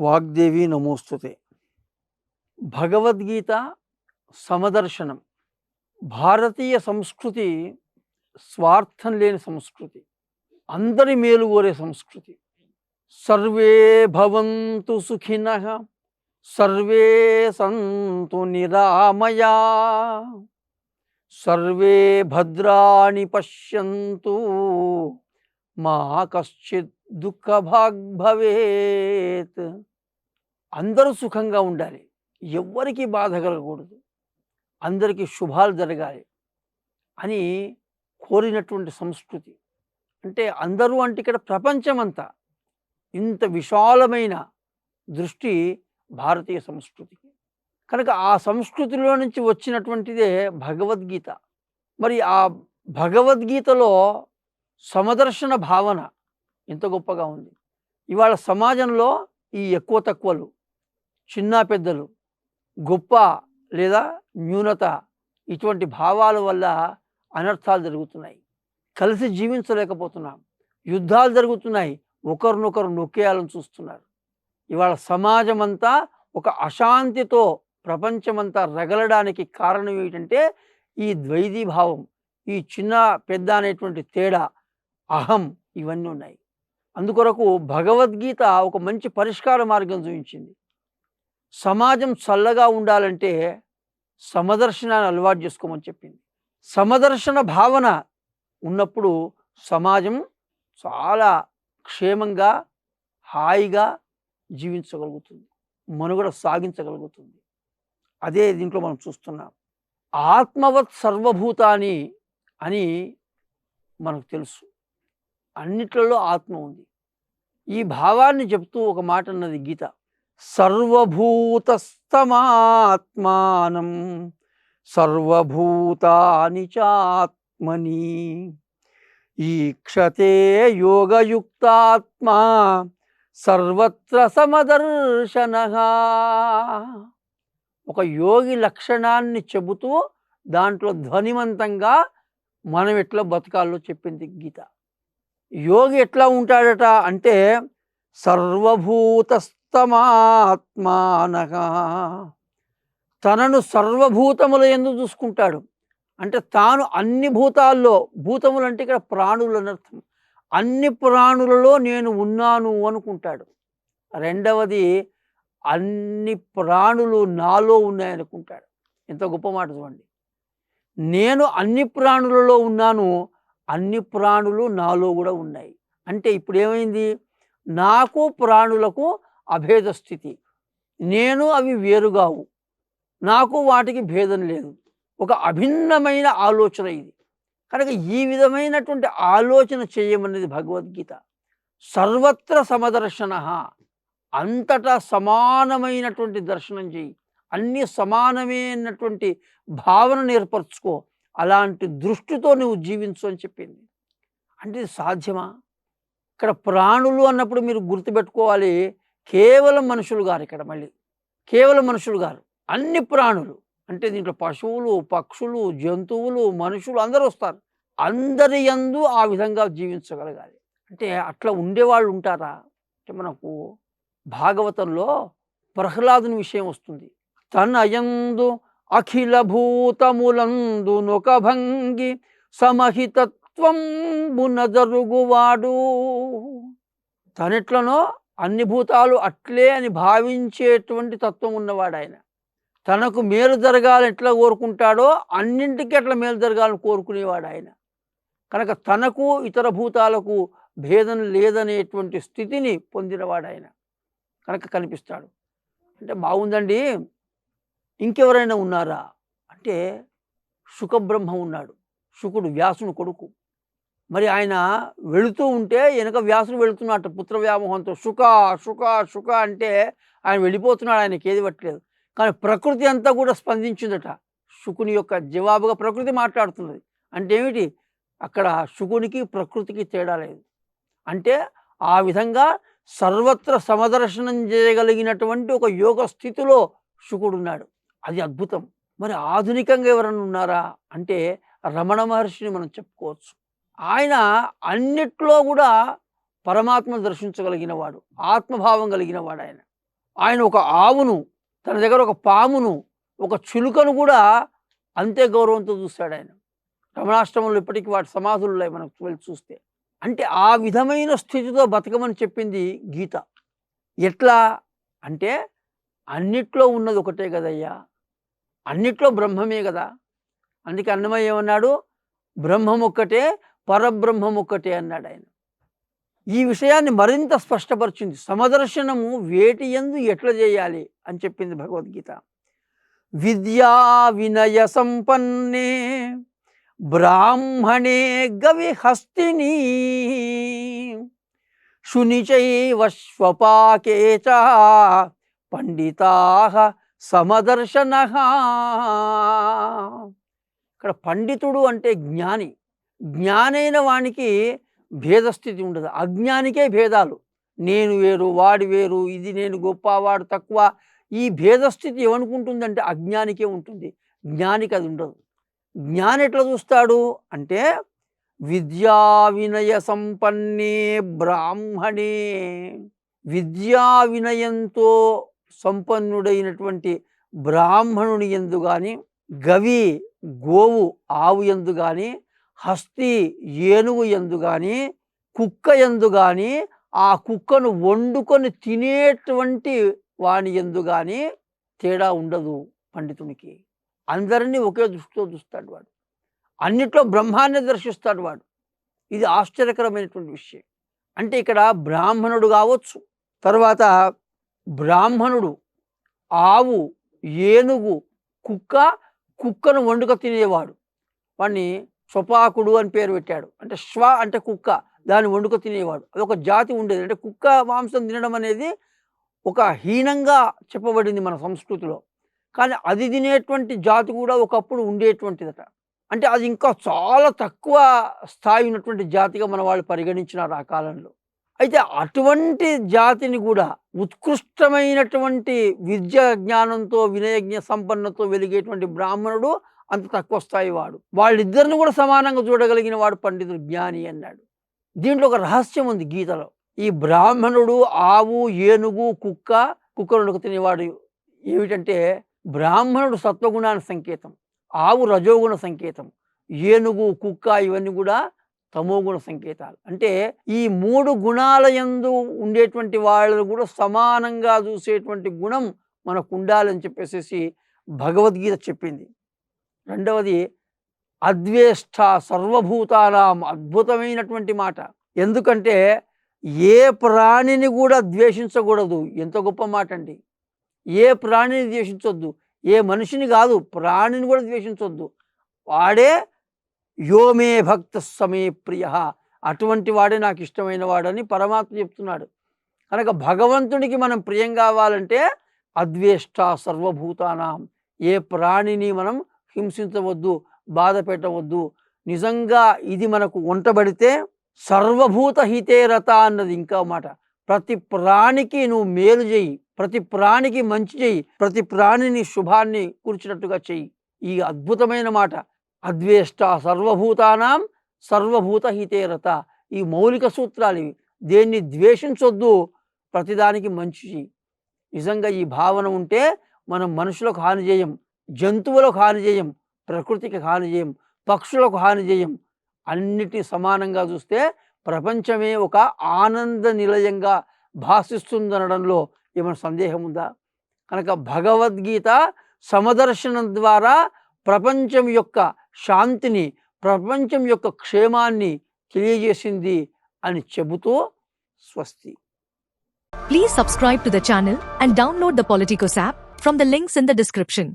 వాగ్దేవి నమోస్తుతే. భగవద్గీత సమదర్శనం. భారతీయ సంస్కృతి స్వార్థం లేని సంస్కృతి. అందరి మేలు కోరే సంస్కృతి. సర్వే భవంతు సుఖిన సర్వే సంతు నిరామయా. సర్వే భద్రాణి పశ్యంతు మా కశ్చిత్ దుఃఖభాగ్ భవేత్ అందరూ సుఖంగా ఉండాలి. ఎవ్వరికీ బాధ కలగకూడదు. అందరికీ శుభాలు జరగాలి అని కోరినటువంటి సంస్కృతి. అంటే అందరూ అంటే ఇక్కడ ప్రపంచమంతా ఇంత విశాలమైన దృష్టి భారతీయ సంస్కృతికి. కనుక ఆ సంస్కృతిలో నుంచి వచ్చినటువంటిదే భగవద్గీత. మరి ఆ భగవద్గీతలో సమదర్శన భావన ఎంత గొప్పగా ఉంది. ఇవాళ సమాజంలో ఈ ఎక్కువ తక్కువలు చిన్న పెద్దలు గొప్ప లేదా న్యూనత ఇటువంటి భావాల వల్ల అనర్థాలు జరుగుతున్నాయి. కలిసి జీవించలేకపోతున్నాం. యుద్ధాలు జరుగుతున్నాయి. ఒకరినొకరు నొక్కేయాలని చూస్తున్నారు. ఇవాళ సమాజం అంతా ఒక అశాంతితో ప్రపంచమంతా రగలడానికి కారణం ఏమిటంటే ఈ ద్వైధీ భావం ఈ చిన్న పెద్ద అనేటువంటి తేడా అహం ఇవన్నీ ఉన్నాయి. అందుకొరకు భగవద్గీత ఒక మంచి పరిష్కార మార్గం చూపించింది. సమాజం చల్లగా ఉండాలంటే సమదర్శనాన్ని అలవాటు చేసుకోమని చెప్పింది. సమదర్శన భావన ఉన్నప్పుడు సమాజం చాలా క్షేమంగా హాయిగా జీవించగలుగుతుంది. మనుగడ సాగించగలుగుతుంది. అదే దీంట్లో మనం చూస్తున్నాం. ఆత్మవత్ సర్వభూతాని అని మనకు తెలుసు. అన్నిట్లలో ఆత్మ ఉంది. ఈ భావాన్ని చెప్తూ ఒక మాట అన్నది గీత. సర్వభూతస్తమాత్మానం సర్వభూతాని చాత్మని. ఈక్షతే యోగయుక్తాత్మా సర్వత్ర సమదర్శన. ఒక యోగి లక్షణాన్ని చెబుతూ దాంట్లో ధ్వనివంతంగా మనం ఎట్లా బతకాలో చెప్పింది గీత. యోగి ఎట్లా ఉంటాడట అంటే సర్వభూతస్తమాత్మానక తనను సర్వభూతముల ఎందు చూసుకుంటాడు. అంటే తాను అన్ని భూతాల్లో భూతములు అంటే ఇక్కడ ప్రాణులు అనర్థం అన్ని ప్రాణులలో నేను ఉన్నాను అనుకుంటాడు. రెండవది అన్ని ప్రాణులు నాలో ఉన్నాయనుకుంటాడు ఎంత గొప్ప మాట చూడండి. నేను అన్ని ప్రాణులలో ఉన్నాను అన్ని ప్రాణులు నాలో కూడా ఉన్నాయి. అంటే ఇప్పుడు ఏమైంది? నాకు ప్రాణులకు అభేద స్థితి. నేను అవి వేరుగావు నాకు వాటికి భేదం లేదు. ఒక అభిన్నమైన ఆలోచన ఇది. కనుక ఈ విధమైనటువంటి ఆలోచన చేయమన్నది భగవద్గీత. సర్వత్ర సమదర్శన. అంతటా సమానమైనటువంటి దర్శనం చేయి. అన్ని సమానమైనటువంటి భావన ఏర్పరచుకో. అలాంటి దృష్టితో నువ్వు జీవించు అని చెప్పింది. అంటే సాధ్యమా? ఇక్కడ ప్రాణులు అన్నప్పుడు మీరు గుర్తుపెట్టుకోవాలి. కేవలం మనుషులు గారు ఇక్కడ మళ్ళీ. కేవలం మనుషులు గారు. అన్ని ప్రాణులు. అంటే దీంట్లో పశువులు పక్షులు జంతువులు మనుషులు అందరూ వస్తారు. అందరి యందు ఆ విధంగా జీవించగలగాలి. అంటే అట్లా ఉండేవాళ్ళు ఉంటారా? అంటే మనకు భాగవతంలో ప్రహ్లాదుని విషయం వస్తుంది. తన అయందు అఖిల భూతములందు నొక భంగి సమహితత్వం జరుగువాడు. తనెట్లనో అన్ని భూతాలు అట్లే అని భావించేటువంటి తత్వం ఉన్నవాడు ఆయన తనకు మేలు జరగాలని ఎట్లా కోరుకుంటాడో అన్నింటికి అట్లా మేలు జరగాలని కోరుకునేవాడు ఆయన కనుక తనకు ఇతర భూతాలకు భేదం లేదనేటువంటి స్థితిని పొందినవాడు ఆయన కనుక కనిపిస్తాడు. అంటే బాగుందండి. ఇంకెవరైనా ఉన్నారా? అంటే శుకబ్రహ్మ ఉన్నాడు. శుకుడు వ్యాసుని కొడుకు. మరి ఆయన వెళుతూ ఉంటే వెనక వ్యాసుడు వెళుతున్నట్టు పుత్ర వ్యామోహంతో సుఖ సుఖ సుఖ అంటే ఆయన వెళ్ళిపోతున్నాడు. ఆయనకి ఏది పట్టలేదు. కానీ ప్రకృతి అంతా కూడా స్పందించిందట. శుకుని యొక్క జవాబుగా ప్రకృతి మాట్లాడుతున్నది. అంటే ఏమిటి? అక్కడ శుకునికి ప్రకృతికి తేడా లేదు. అంటే ఆ విధంగా సర్వత్ర సమదర్శనం చేయగలిగినటువంటి ఒక యోగ స్థితిలో శుకుడున్నాడు. అది అద్భుతం. మరి ఆధునికంగా ఎవరన్నా ఉన్నారా? అంటే రమణ మహర్షిని మనం చెప్పుకోవచ్చు. ఆయన అన్నిట్లో కూడా పరమాత్మ దర్శించగలిగినవాడు ఆత్మభావం కలిగినవాడు ఆయన. ఆయన ఒక ఆవును తన దగ్గర ఒక పామును ఒక చిలుకను కూడా అంతే గౌరవంతో చూశాడు ఆయన. రమణాష్టమంలో ఇప్పటికీ వాటి సమాధులు ఉన్నాయి మనకు వెళ్ళి చూస్తే. అంటే ఆ విధమైన స్థితితో బతకమని చెప్పింది గీత. ఎట్లా? అంటే అన్నిట్లో ఉన్నది ఒకటే కదయ్యా. అన్నిట్లో బ్రహ్మమే కదా. అందుకే అన్నమయ్య ఏమన్నాడు? బ్రహ్మం ఒక్కటే పరబ్రహ్మం ఒక్కటే అన్నాడు ఆయన. ఈ విషయాన్ని మరింత స్పష్టపరిచింది. సమదర్శనము వేటి ఎందు ఎట్లా చేయాలి అని చెప్పింది భగవద్గీత. విద్యా వినయ సంపన్నే బ్రాహ్మణే గవి హస్తిని శునిచైవశ్వపాకే చ పండితా సమదర్శన. ఇక్కడ పండితుడు అంటే జ్ఞాని. జ్ఞానైన వానికి భేదస్థితి ఉండదు. అజ్ఞానికే భేదాలు. నేను వేరు వాడు వేరు ఇది నేను గొప్ప వాడు తక్కువ. ఈ భేదస్థితి ఏమనుకుంటుందంటే అజ్ఞానికే ఉంటుంది. జ్ఞానికి అది ఉండదు. జ్ఞాని ఎట్లా చూస్తాడు అంటే విద్యా వినయ సంపన్నే బ్రాహ్మణే. విద్యా వినయంతో సంపన్నుడైనటువంటి బ్రాహ్మణుని ఎందు కానీ గవి గోవు ఆవు ఎందు కానీ హస్తి ఏనుగు ఎందు కానీ కుక్క ఎందు కానీ ఆ కుక్కను వండుకొని తినేటువంటి వాని ఎందు కానీ తేడా ఉండదు పండితునికి. అందరినీ ఒకే దృష్టితో చూస్తాడు వాడు. అన్నిట్లో బ్రహ్మాన్ని దర్శిస్తాడు వాడు. ఇది ఆశ్చర్యకరమైనటువంటి విషయం. అంటే ఇక్కడ బ్రాహ్మణుడు కావచ్చు తర్వాత బ్రాహ్మణుడు ఆవు ఏనుగు కుక్క కుక్కను వండుక తినేవాడు. వాడిని స్వపాకుడు అని పేరు పెట్టాడు. అంటే శ్వ అంటే కుక్క. దాన్ని వండుకు తినేవాడు. అది ఒక జాతి ఉండేది. అంటే కుక్క మాంసం తినడం అనేది ఒక హీనంగా చెప్పబడింది మన సంస్కృతిలో. కానీ అది తినేటువంటి జాతి కూడా ఒకప్పుడు ఉండేటువంటిదట. అంటే అది ఇంకా చాలా తక్కువ స్థాయి ఉన్నటువంటి జాతిగా మన వాళ్ళు పరిగణించినారు ఆ కాలంలో. అయితే అటువంటి జాతిని కూడా ఉత్కృష్టమైనటువంటి విద్య జ్ఞానంతో వినయజ్ఞ సంపన్నతో వెలిగేటువంటి బ్రాహ్మణుడు అంత తక్కువ స్థాయి వాడు. వాళ్ళిద్దరిని కూడా సమానంగా చూడగలిగిన వాడు పండితుడు జ్ఞాని అన్నాడు. దీంట్లో ఒక రహస్యం ఉంది గీతలో. ఈ బ్రాహ్మణుడు ఆవు ఏనుగు కుక్క కుక్కలను తినేవాడు ఏమిటంటే బ్రాహ్మణుడు సత్వగుణానికి సంకేతం ఆవు రజోగుణ సంకేతం ఏనుగు కుక్క ఇవన్నీ కూడా తమోగుణ సంకేతాలు. అంటే ఈ మూడు గుణాల యందు ఉండేటువంటి వాళ్ళను కూడా సమానంగా చూసేటువంటి గుణం మనకు ఉండాలని చెప్పేసి భగవద్గీత చెప్పింది. రెండవది అద్వేష్ట సర్వభూతానాం అద్భుతమైనటువంటి మాట. ఎందుకంటే ఏ ప్రాణిని కూడా ద్వేషించకూడదు. ఎంత గొప్ప మాట అండి ఏ ప్రాణిని ద్వేషించొద్దు. ఏ మనిషిని కాదు ప్రాణిని కూడా ద్వేషించొద్దు. వాడే యోమే భక్త సమే ప్రియ. అటువంటి వాడే నాకు ఇష్టమైన వాడని పరమాత్మ చెప్తున్నాడు. కనుక భగవంతుడికి మనం ప్రియం కావాలంటే అద్వేష్ట సర్వభూతానాం. ఏ ప్రాణిని మనం హింసించవద్దు బాధ పెట్టవద్దు. నిజంగా ఇది మనకు వంటబడితే సర్వభూత హితేరత అన్నది ఇంకా మాట. ప్రతి ప్రాణికి నువ్వు మేలు చేయి ప్రతి ప్రాణికి మంచి చేయి ప్రతి ప్రాణిని శుభాన్ని కూర్చినట్టుగా చెయ్యి ఈ అద్భుతమైన మాట. అద్వేష్ట సర్వభూతానాం సర్వభూత హితేరత ఈ మౌలిక సూత్రాలు ఇవి. దేన్ని ద్వేషించొద్దు ప్రతిదానికి మంచి చెయ్యి నిజంగా ఈ భావన ఉంటే మనం మనుషులకు హాని చేయం. జంతువులకు హాని చేయం ప్రకృతికి హాని చేయం పక్షులకు హాని చేయం అన్నిటి సమానంగా చూస్తే ప్రపంచమే ఒక ఆనంద నిలయంగా భాషిస్తుందనడంలో ఏమైనా సందేహం ఉందా? కనుక భగవద్గీత సమదర్శనం ద్వారా ప్రపంచం యొక్క శాంతిని ప్రపంచం యొక్క క్షేమాన్ని తెలియజేసింది అని చెబుతూ స్వస్తి. Please subscribe to the channel and download the Politicos app from the links in the description